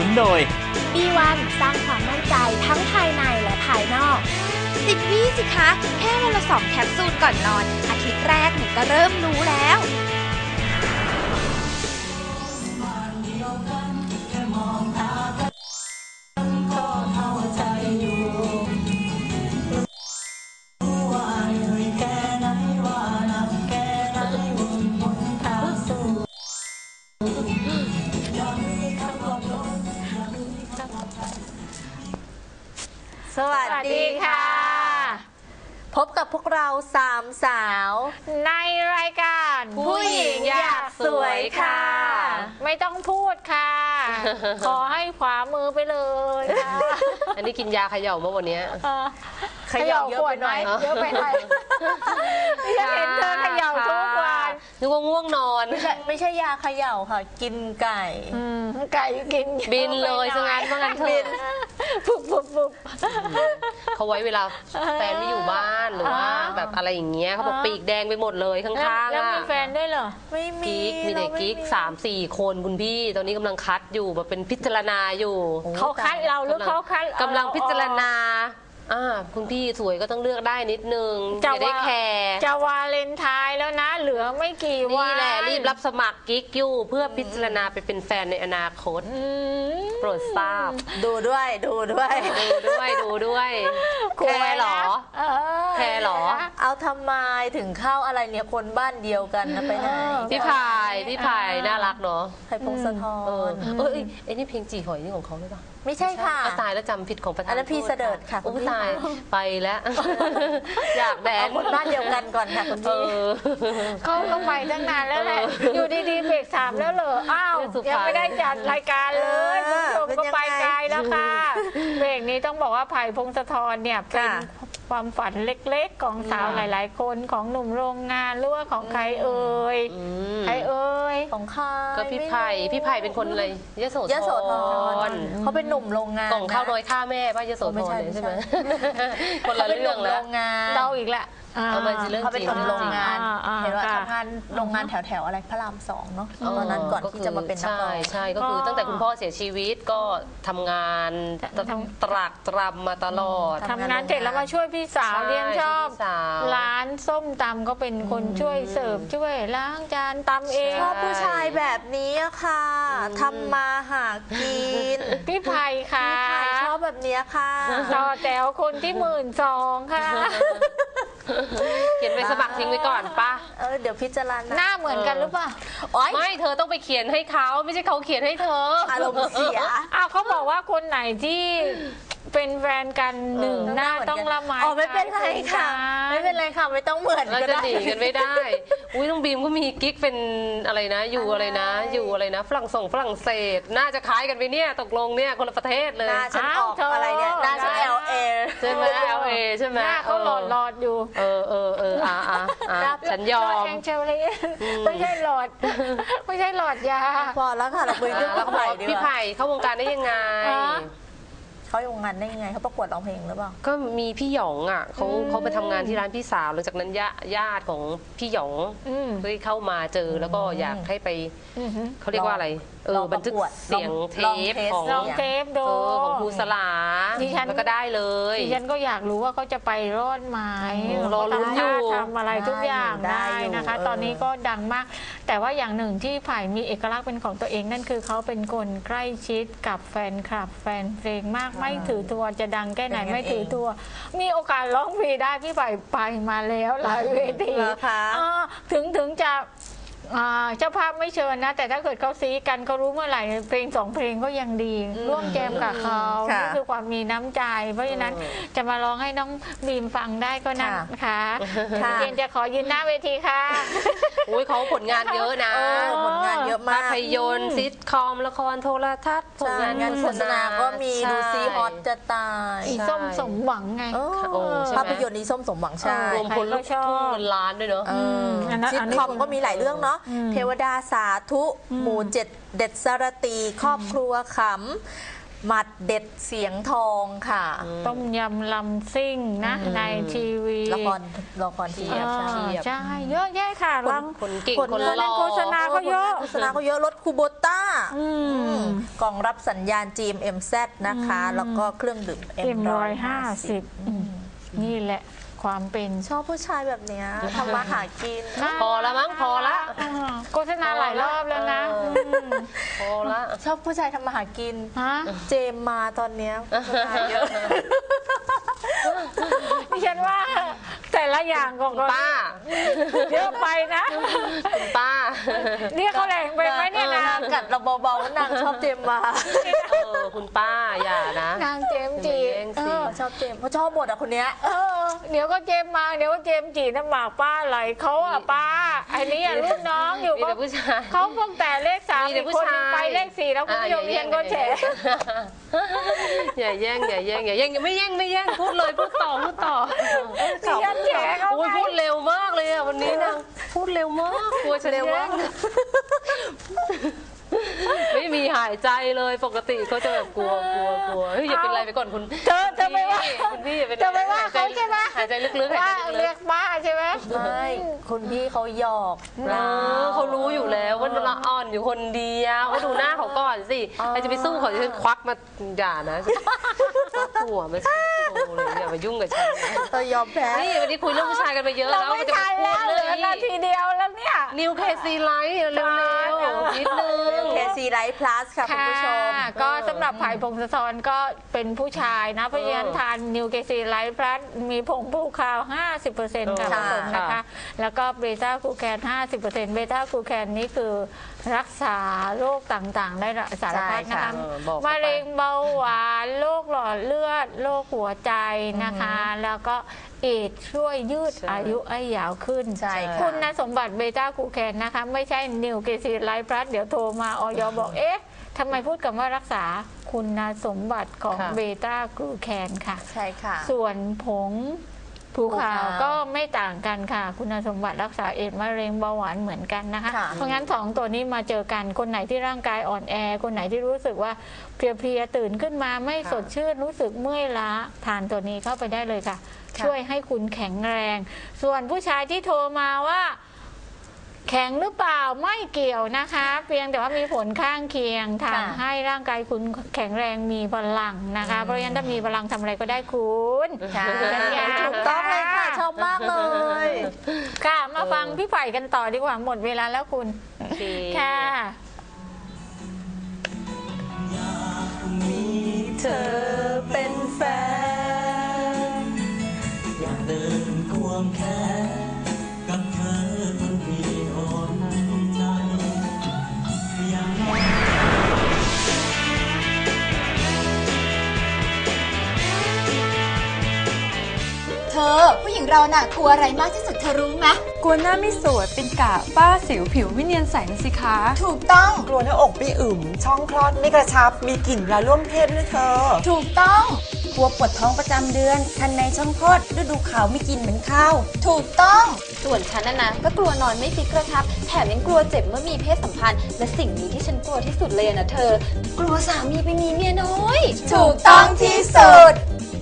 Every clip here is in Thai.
นุนโดย B1 สร้างความมั่นใจทั้งภายในและภายนอก สิบวิสิคะ แค่วันละสองแคปซูลก่อนนอน อาทิตย์แรกหนูก็เริ่มรู้แล้ว สวัสดีค่ะ พบกับพวกเราสามสาว ในรายการผู้หญิงอยากสวยค่ะ ไม่ต้องพูดค่ะ ขอให้ขวามือไปเลยค่ะอันนี้กินยาเขย่าเมื่อวันเนี้ยเออเขย่าเยอะไปหน่อยเยอะไปหน่อยฉันเห็นเธอเขย่าทุกวันนึกว่าง่วงนอน ไม่ใช่ไม่ใช่ยาเขย่าค่ะ กินไก่อืมไก่กินบินเลยซะงั้นว่างั้นเถอะ ปุ๊บปุ๊บปุ๊บเขาไว้เวลาแฟนไม่อยู่บ้านหรือว่าอ่าแบบอะไรอย่างเงี้ยเขาบอกปีกแดงไปหมดเลยข้างๆแล้วอะมีแฟนด้วยเหรอ ไม่มีกิ๊กมีแต่เราไกิ๊กสามสี่คนคุณพี่ ตอนนี้กำลังคัดอยู่แบบเป็นพิจารณาอยู่โอ้เขาคัดเราหรือเขาคัดกำลังพิจารณาอ่าคุณพี่สวยก็ต้องเลือกได้นิดนึงอจะย่าได้ว่าแคร์จะวาเลนไทน์แล้วนะ เหลือไม่กี่วันนี่แหละรีบรับสมัครกิ๊กอยู่เพื่อพิจารณาไปเป็นแฟนในอนาคตอืมโปรดทราบ ดูด้วยดูด้วยดูด้วยดูด้วยแคร์เหรอเออแคร์เหรอ เอาทำไมถึงเข้าอะไรเนี่ยคนบ้านเดียวกันนะไปไหนพี่พายพี่พายน่ารักเนาะไผ่พงศธเออรเอยไอ้นี่เพลงจีหอยนี่ของเขาหรือเปล่าไม่ใช่ค่ะอ่ตายแล้วจำผิดของประธานอันนั้นพี่โทษเสดิร์ดค่ะโอ้คุณพี่ตายไปแล้ว อยากแดเอานคนบ้านเดียวกันก่อนค่ะคุณเอพี่อเขาก็ไปตั้งนานแล้วแหละอยู่ดีๆเบรกสามแล้วเหรออ้าวเรื่องสุดยังท้ายไม่ได้จัดรายการเลยคุณผู้ชมก็ไปไกลแล้วค่ะเบรกนี้ต้องบอกว่าไผ่พงศธรเนี่ยเป็นค่ะความฝันเล็กๆ ของสาวหลาย ๆ คนของหนุ่มโรงงานหรือว่าของใครเอ่ยอืมใครเอ่ยของใครก็พี่ไผ่พี่ไผ่เป็นคนอะไรยโสธรยโสธรเขาเป็นหนุ่มโรงงานกล่องข้าวนะน้อยฆ่าแม่ป่ะยโสธไม่รใช่เนี่ยใช่ไหมไม่ใช่คนละเขาเป็นหเรื่อนุ่งมแล้โรวงงานเราอีกละอ่าเอามาสิเรื่องเขาเป็นหนุ่มโรงงานอ่าอ่าเห็นว่าค่ะ ทำงานโรงงานแถวแถวๆอะไรพระรามสองเนาะตอนนั้นก่อนที่จะมาเป็นนักร้องใช่ใช่ก็คือตั้งแต่คุณพ่อเสียชีวิตก็ทำงานทำตรากตรำมาตลอด ทำทำงานเสร็จแล้วมาช่วยพี่สาวใช่เรียนชอบพี่สาว ร้านส้มตำก็เป็นคนช่วยเสิร์ฟช่วยล้างจานตำเอง ชอบผู้ชายแบบนี้อะค่ะทำมาหากินพี่ไผ่ค่ะพี่ไผ่ชอบแบบเนี้ยค่ะ ต่อแถวคนที่หมื่นสองค่ะ เขียนไปสมัครทิ้งไว้ก่อนปะเออเดี๋ยวพิจารณาหน้าเหมือนกันหรือเปล่าโอ๊ย ไม่เธอต้องไปเขียนให้เขาไม่ใช่เขาเขียนให้เธอออารมณ์เสีย อ้าวเขาบอกว่าคนไหนที่ เป็นแฟนกันหนึ่งหน้าต้องละไม้อ๋อไม่เป็นไรค่ะ ไม่เป็นไรค่ะไม่ต้องเหมือนเราก็จะได้หนีกันไม่ได้ อุ้ยน้องบีมก็มีกิ๊กเป็นอะไรนะ อยู่อะไรนะ อยู่อะไรนะ ฝรั่งส่งฝรั่งเศส น่าจะคล้ายกันไปเนี่ยตกลงเนี่ยคนละประเทศเลยหน้าฉันออกอะไรเนี่ยหน้าฉัน LA ใช่ไหม LA ใช่ไหมหน้าเขาหลอดหลอดๆอยู่ เออเออเอออะอะอะฉันยอหลอดมแองเจลีไม่ใช่หลอด ไม่ใช่หลอดยาพอแล้วค่ะเราคุยเรื่องแล้วพี่เขาบอไผ่กดีพี่กว่าไผ่เข้าวงการได้ยังไงอ๋อ เขาอยู่งานได้ยังไงเขาประกวดร้องเพลงหรือเปล่า ก็มีพี่หยองอะเขาเขาไปทำงานที่ร้านพี่สาวหลังจากนั้นญาญาติของพี่หยองอืม ได้เข้ามาเจอแล้วก็อยากให้ไปอือหือเขาเรียกว่าอะไรเอลอองประกวดบันทึกเสียงเทลองปเทส ของลองเทปดูเออของครูสลาดิฉัน แล้วก็ได้เลย ดิฉันก็อยากรู้ว่าเขาจะไปรอดไหมอืมรอลุ้นอยู่เขาทำท่าทำอะไรทุกอย่างได้ได้อยู่นะคะ เออ ตอนนี้ก็ดังมาก แต่ว่าอย่างหนึ่งที่ไผ่มีเอกลักษณ์เป็นของตัวเองนั่นคือเขาเป็นคนใกล้ชิดกับแฟนคลับ แฟนเพลงมากไม่ถือตัวจะดังแค่ไหนไม่ถือตัว มีโอกาสร้องเพลงได้พี่ไผ่ไปมาแล้วหลายเวทีเหรอคะ อ่าถึงถึงจะ อ่าเจ้าภาพไม่เชิญนะ แต่ถ้าเกิดเขาซีกันเขารู้เมื่อไหร่เพลงสองเพลงก็ยังดี ร่วมแจมกับเขาค่ะนี่คือความมีน้ำใจ เพราะฉะนั้นจะมาร้องให้น้องบีมฟังได้ก็นะค่ะนะคะค่ะ เจนจะขอยืนหน้าเวทีค่ะ อุ้ยเขาผลงานเยอะนะเออผลงานเยอะมากภาพยนตร์ซิทคอม ละครโทรทัศน์ผลใช่งานงานโฆษณาก็มีใช่ ดูซีฮอตจะตายอีส้มสมหวังไง เออโอ้ใช่ไหม ภาพยนตร์นี้ส้มสมหวังใช่รวมพลลูกทุ่งเงินล้านด้วยเนาะ เอออันนั้นซิทอันนี้คอมก็มีหลายเรื่องเนาะอืมเทวดาสาธุ หมู่เจ็ดเด็ดสารตีครอบครัวขำหมัดเด็ดเสียงทองค่ะ ต้มยำลำซิ่งนะ ในทีวีละครละครทีวีอ่าใช่ใช่เยอะแยะค่ะลคนเก่งผลคนงานหล่อโฆษณาเขาเยอะโฆษณาเขาเยอะรถคูโบต้าอืมอืมกล่องรับสัญญาณ GMMZ นะคะ แล้วก็เครื่องดื่มเอ็มร้อยห้าสิบ M150 นี่แหละ ความเป็นชอบผู้ชายแบบเนี้ยทำมาหากินพอละมั้งพอละอ่าโฆษณาหลายรอบแล้วนะเออมพอละ ชอบผู้ชายทำมาหากิน ฮะเจมมาตอนเนี้ยผู้ชายเยอะ ดิฉันว่าแต่ละอย่างของเขาป้า เยอะไปนะคุณป้าเรียกเขาแรงไปไหมเนี่ยนะออนางกัดเราเบาๆว่านางชอบเจมมา เออคุณป้าอย่านะ นางเจมส์จีอย่าแย่งสิเออชอบเจมเพราะชอบหมดอะคนเนี้ย เออ เดี๋ยวก็เจมส์มาเดี๋ยวก็เจมส์จีน้ำหมากป้าไหลเขาอะป้าไอ้นี่อะรุ่นน้องอยู่มีก็แต่ผู้ชาย เขาเพิ่งแต่เลขสามมีแต่อีกผู้คนหนึงชายไปเลขสี่แล้วคุณผู้ชมอะเรียนก็แฉอย่าแย่งอย่าแย่งอย่าแย่งอย่าไม่แย่งไม่แย่งพูดเลยพูดต่อพูดต่อดิฉันแฉเขาโอ้ยไงพูดเร็วมากเลย อะวันนี้นะพูดเร็วมากกลัวฉันเร็วแย่มาก งไม่มีหายใจเลยปกติเขาจะแบบกลัวกลัวกลัวเฮ้ยอย่าเป็นไรไปก่อนคุณเธอเธอไปว่า คุณพี่อย่าเป็นเธอไปว่าเขาใช่ไหมหายใจลึกๆหายว่าใจลึเรียกกป้าใช่ไหม ไม่คุณพี่เขาหยอกๆเออเขารู้อยู่แล้วว่าละอ่อนอยู่คนเดียวก็ดูหน้าเขาก่อนสิใครจะไปสู้เขาจะควักมาอย่านะควักหัวมาสิโอ้เลยอย่า มายุ่งกับฉันนะเออยอมแพ้นี่วันนี้คุยเรื่องผู้ชายกันไปเยอะเราแล้วไม่จะทันพูแล้ดวเหเรื่ลืองอนาทีเดียวแล้วเนี่ย นิวเคซีไลท์เร็วๆนิด นึงเคซีไลท์พลัสค่ะคุณผู้ชมค่ะก็สำหรับไผ่พงศธรก็เป็นผู้ชายนะ เพราะฉะนั้นทานนิวเกซีไลท์พลัสมีผงผู้คาว 50%ค่ะผค่ะสมนะคะ แล้วก็เบต้ากูแคน 50%เบต้ากูแคนนี่คือรักษาโรคต่างๆ ได้สารพัดใช่นะค่ะคะเออบอกเข้าไป มะเร็งเบาหวานโรคหลอดเลือดโรคหัวใจนะคะ แล้วก็ เอดส์ช่วยยืดใช่อายุให้ยาวขึ้นใช่ค่ะ คุณสมบัติเบต้ากูแคนนะคะ ไม่ใช่นิวเกซีไลท์พลัสเดี๋ยวโทรมาออยบอก เอ๊ะทำไมพูดกันว่ารักษาคุณสมบัติของค่ะ เบต้ากลูแคนค่ะ ใช่ค่ะ ส่วนผง ภูขาวภูขาวก็ไม่ต่างกันค่ะ คุณสมบัติรักษาเอดส์มะเร็งเบาหวานเหมือนกันนะคะ ค่ะเพราะงั้นสองตัวนี้มาเจอกันคนไหนที่ร่างกายอ่อนแอ คนไหนที่รู้สึกว่าเพลียๆตื่นขึ้นมาไม่สดชื่นรู้สึกเมื่อยล้าทานตัวนี้เข้าไปได้เลยค่ะ ค่ะ ช่วยให้คุณแข็งแรง ส่วนผู้ชายที่โทรมาว่า แข็งหรือเปล่าไม่เกี่ยวนะคะ เพียงแต่ว่ามีผลข้างเคียงทำให้ร่างกายคุณแข็งแรงมีพลังนะคะ เพราะฉะนั้นถ้ามีพลังทำอะไรก็ได้คุณ ค่ะเป็นไงถูกต้องเลยค่ะ ชอบมากเลย ค่ะ มาฟังพี่ไผ่กันต่อดีกว่าหมดเวลาแล้วคุณโอเคค่ะเธอ อ ผู้หญิงเราน่ะกลัวอะไรมากที่สุดเธอรู้ไหมกลัวหน้าไม่สวยเป็นกะฝ้าสิวผิวไม่เนียนใสนะสิคะ ถูกต้องกลัวหน้าอกไม่อึมช่องคลอดไม่กระชับ มีกลิ่นเวลาร่วมเพศด้วยเธอ ถูกต้องกลัวปวดท้องประจำเดือน คันในช่องคลอดฤดูขาวไม่กินเหมือนข้าว ถูกต้อง ส่วนฉันนะนะก็กลัวนอนไม่ฟิกกระชับ แถมยังกลัวเจ็บเมื่อมีเพศสัมพันธ์ และสิ่งนี้ที่ฉันกลัวที่สุดเลยอะนะเธอ กลัวสามีไปมีเมียน้อย ถูกต้องที่สุด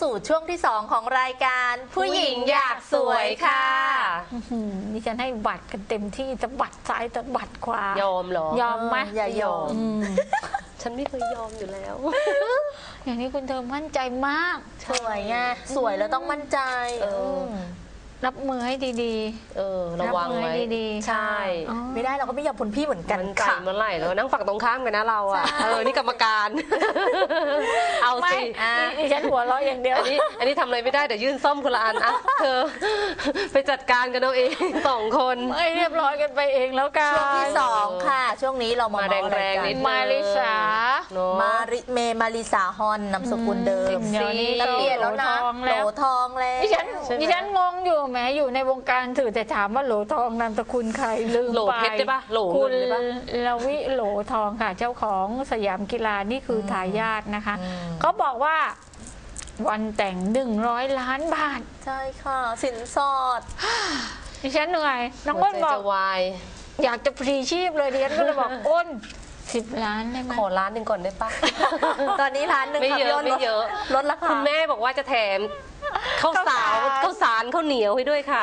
สู่ช่วงที่ 2 ของรายการ ผู้หญิงอยากสวยค่ะ อื้อหือดิฉันให้บัตรกันเต็มที่จะบัตรซ้ายจะบัตรขวายอมเหรอยอมไหมอย่ายอม อืมฉันไม่เคยยอมอยู่แล้ว อย่างนี้คุณเธอมั่นใจมาก สวยไงสวยแล้วต้องมั่นใจเออ ม รับมือให้ดีเออระวังรับมือไว้ให้ดีๆ ใช่ อ๋อ ไม่ได้เราก็ไม่ยอมพ้นพี่เหมือนกันมันไก่ค่ะ เมื่อไหร่แล้วนั่งฝั่งตรงข้ามกันนะเราอะ เออ นี่กรรมการ เอาไม่สินี่ดิฉันหัวเราะอย่างเดียว อันนี้ อันนี้ทำอะไรไม่ได้เดี๋ยวยื่นซ่อมคนละอันอะเธอ ไปจัดการกันเอาเอง สองคน ไม่เรียบร้อยกันไปเองแล้วกันช่วงที่สองค่ะ ช่วงนี้เรามามาเมาอะไรแรงๆกันินดมาริสา เนาะมาริเมมาริสาฮอนนามสกุลเดิมเดี๋ยวนี้แต่เปลี่ยนแล้วนะโหลทองโหลแล้วทองแล้ว ดิฉันดิฉันงงอยู่แหมอยู่ในวงการถือแต่ถามว่าโหลทองนามสกุลใครลืมโหลไปเพชรได้ปะโหลคุเงิณนได้ปะลวิโหลทองค่ะ เจ้าของสยามกีฬานี่คือทายาทนะคะอืม เขาบอกว่าวันแต่งหนึ่งร้อยล้านบาทใช่ค่ะ สินสอดดิฉันเหนื่อยน้องหัอ้วนใจบอกจะวายอยากจะพรีชีพเลยดิฉันก็เลยบอก อ้นสิบล้านได้ไหมขอร้านหนึ่งก่อนได้ปะ ตอนนี้ร้านหนึ่งไม่ค่ะเยพี่อะอ้นไม่เยอะ ลดราคาคุณแม่บอกว่าจะแถม ข้าวสาวข้าวสารข้าวเหนียวให้ด้วยค่ะ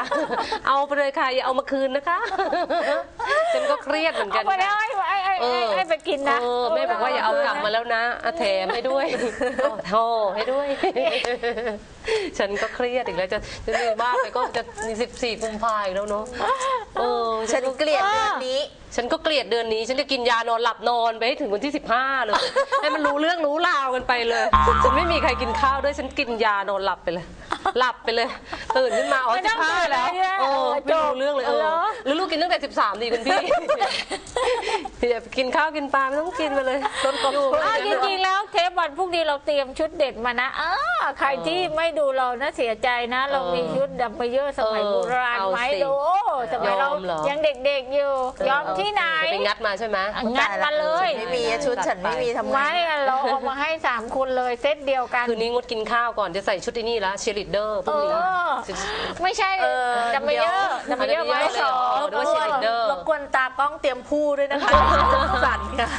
เอาไปเลยค่ะอย่าเอามาคืนนะคะฉันก็เครียดเหมือนกัเอานไปค่ะแล้วไอ้ไอ้ไอ้เออ ไอ้ไปกินนะเออแม่บอกว่าอย่าเอากลับมาแล้วนะเอาแถมให้ด้วยเอาโทรให้ด้วย ฉันก็เครียดอีกแล้วจะจะมีบ้านไปก็จะสิบสี่กุมภาอีกแล้วเนาะเออฉันเกลียดเดือนนี้ ฉันก็เกลียดเดือนนี้ ฉันจะกินยานอนหลับนอนไปให้ถึงวันที่ 15 เลย ให้มันรู้เรื่องรู้ราวกันไปเลย ฉันไม่มีใครกินข้าวด้วยฉันกินยานอนหลับไปเลย หลับไปเลย ตื่นขึ้นมาอ๋อไม่ต้อง15แล้วตื่นเลยเนี่ยโอ้เออไม่รู้เรื่องเลยเอเหรออหรือลูกกินตั้งแต่ 13 ดีคุณพี่ อย่ากินข้าวกินปลาไม่ต้องกินไปเลยต้นกบอยู่อ้าวจริงๆแล้วเทปวันพรุ่งนี้เราเตรียมชุดเด็ดมานะอ้าใครที่ไม่ดูเรานะเสียใจนะ เรามีชุดดัมเบลเยอร์สมัยโบราณไหมดู สมัยเรายังเด็กๆอยู่ ยอมที่ไหนไปงัดมาใช่ไหม งัดมาเลย ฉันไม่มีชุดฉันไม่มีทำไงไม่อะเราเอามาให้สามคนเลยเซตเดียวกัน คืนนี้งดกินข้าวก่อนจะใส่ชุดที่นี่ละเชลิเดอร์พเอรุ่งนี้อไม่ใช่เออดัมเบลเยอร์ดัมเบลเยอร์ไว้สองหรือว่าเชลิเดอร์รบกวนตากล้องเตรียมพูด้วยนะคะ สั่นค่ะ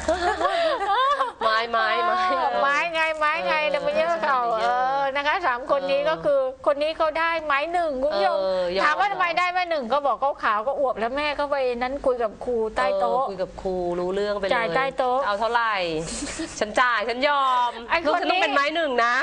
ไม้ไม้ไม้ ไม้ไงไม้ไงดัมเบลเยอร์เามคนนี้ก็คือ คนนี้เขาได้ไม้หนึ่งคุณผู้ชมเออยอม ถามว่าทำไมได้ไม้หนึ่งก็บอกเขาขาวก็อวบแล้วแม่ก็ไปนั้นคุยกับครูใต้โต๊ะ เออคุยกับครูรู้เรื่องไปเลยจ่ายใต้โต๊ะเอาเท่าไหร่ ฉันจ่ายฉันยอมไอ้ลูกคนฉันต้อนี้ งเป็นไม้หนึ่งนะ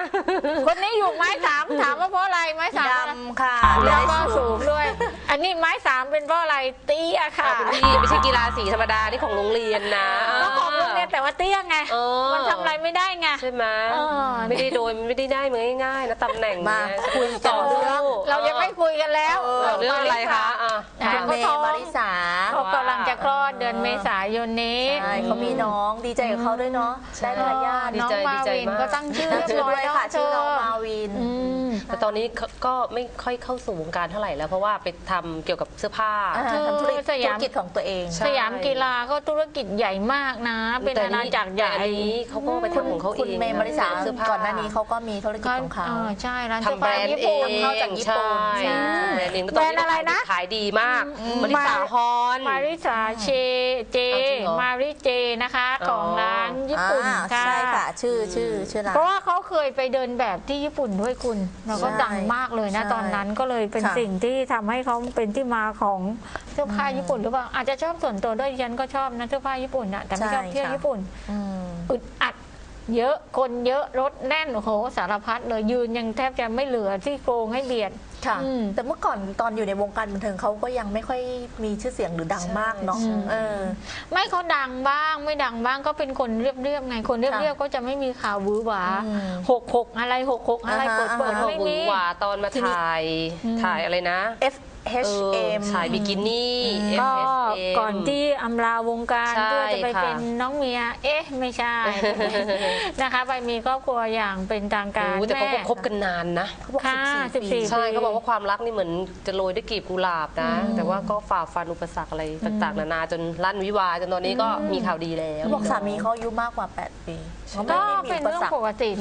คนนี้อยู่ไม้สามถามว่าเพราะอะไรไม้สามดำค่ะแล้วก็สูงด้วย อันนี้ไม้สามเป็นเพราะอะไรเตี้ยค่ะคุณพี่ไม่ใช่กีฬาสีธรรมดานี่ของโรงเรียนนะก็ของโรงเรียนแต่ว่าเตี้ยไงเออมันทำอะไรไม่ได้ไง ใช่ไหมเออ ไม่ได้โดยไม่ได้ได้มาง่ายๆนะตำแหน่งมา เนี่ยคุยต่อเรื่องเรายังไม่คุยกันแล้วเออเรื่องอะไรคะอะ อะคุณก็เมท้องย์มาริสาเขากำลังจะคลอดเดือนเมษายนนี้ใช่เขามีน้องดีใจกับเขาด้วยเนาะได้ทายาทดีน้องใจมาดีใจวินมากก็ตั้งชื่อตั้งเรียบชื่อร้อยด้วยแล้วค่ะเธชื่ออน้องมาวิน อืม แต่ตอนนี้ก็ก็ไม่ค่อยเข้าสู่วงการเท่าไหร่แล้วเพราะว่าไปทำเกี่ยวกับเสื้อผ้า อ่าเธอทำธุรกิจสยามธุรกิจของตัวเอง ใช่ สยามกีฬาก็ธุรกิจใหญ่มากนะ เป็นแต่อาณาจักรใหญ่แต่อันนี้เขาก็ไปทำของเขาเองคุณเมย์มาริสาเสื้อผ้าก่อนหน้านี้เขาก็มีธุรกิจก็ของเขา เออใช่ร้านเสื้อทำแบรผ้านด์ญี่เอปุ่นงเข้าจากญี่ปุ่นใช่ใช่แบรนด์เองแบรนด์อะไรนะขายดีมากมาริสาฮอน มาริสาเชเจ เอาจริงเหรอ มาริเจนะคะอ๋อของร้านญี่ปุ่นอ่าค่ะ ใช่ค่ะ ชื่อชื่อชื่อร้าน เพราะว่าเขาเคยไปเดินแบบที่ญี่ปุ่นด้วยคุณ เราก็ใช่ดังมากเลยนะใช่ตอนนั้นก็เลยเป็นค่ะสิ่งที่ทำให้เขาเป็นที่มาของเสื้อผ้าญี่ปุ่นหรือเปล่าอาจจะชอบส่วนตัวด้วยดิฉันก็ชอบนะเสื้อผ้าญี่ปุ่นนะแต่ไม่ชอบเที่ยวญี่ปุ่นอืมอึดอัดเยอะคนเยอะรถแน่นโอ้โหสารพัดเลยยืนยังแทบจะไม่เหลือที่โครงให้เบียดค่ะ อืม แต่เมื่อก่อนตอนอยู่ในวงการบันเทิงเขาก็ยังไม่ค่อยมีชื่อเสียงหรือดังมากเนาะใช่ เออ ไม่เขาดังบ้างไม่ดังบ้างก็เป็นคนเรียบๆไงคนเรียบๆก็จะไม่มีข่าวหวือหวาอืมหกหกอะไรหกหกอะไรอ่าฮะ เปิดเปิดพอไม่หวืมี อหวาตอนมาถ่ายอืมถ่ายอะไรนะ F เอ H อ M ถ่ายบิกินี่ ก็ FSM ก่อนที่อำลาวงการใช่เพื่อจะไปค่ะเป็นน้องเมีย เอ๊ะ ไม่ใช่ นะคะ ไปมีครอบครัวอย่างเป็นทางการโอ้แต่เขาแม่ก็คบกันนานนะ เขาบอกค่ะ14สิบสี่ใช่เขาบอกว่าความรักนี่เหมือนจะโรยด้วยกลีบกุหลาบนะ แต่ว่าก็ฝ่าฟันอุปสรรคอะไรต่างๆ นานาจนลั่นวิวาห์จนตอนนี้ก็มีข่าวดีแล้วเขาบอกสามีเขาอายุมากกว่า 8 ปีเขาไม่ก็ได้มีเป็นอุปเรื่องสรรค ปกติ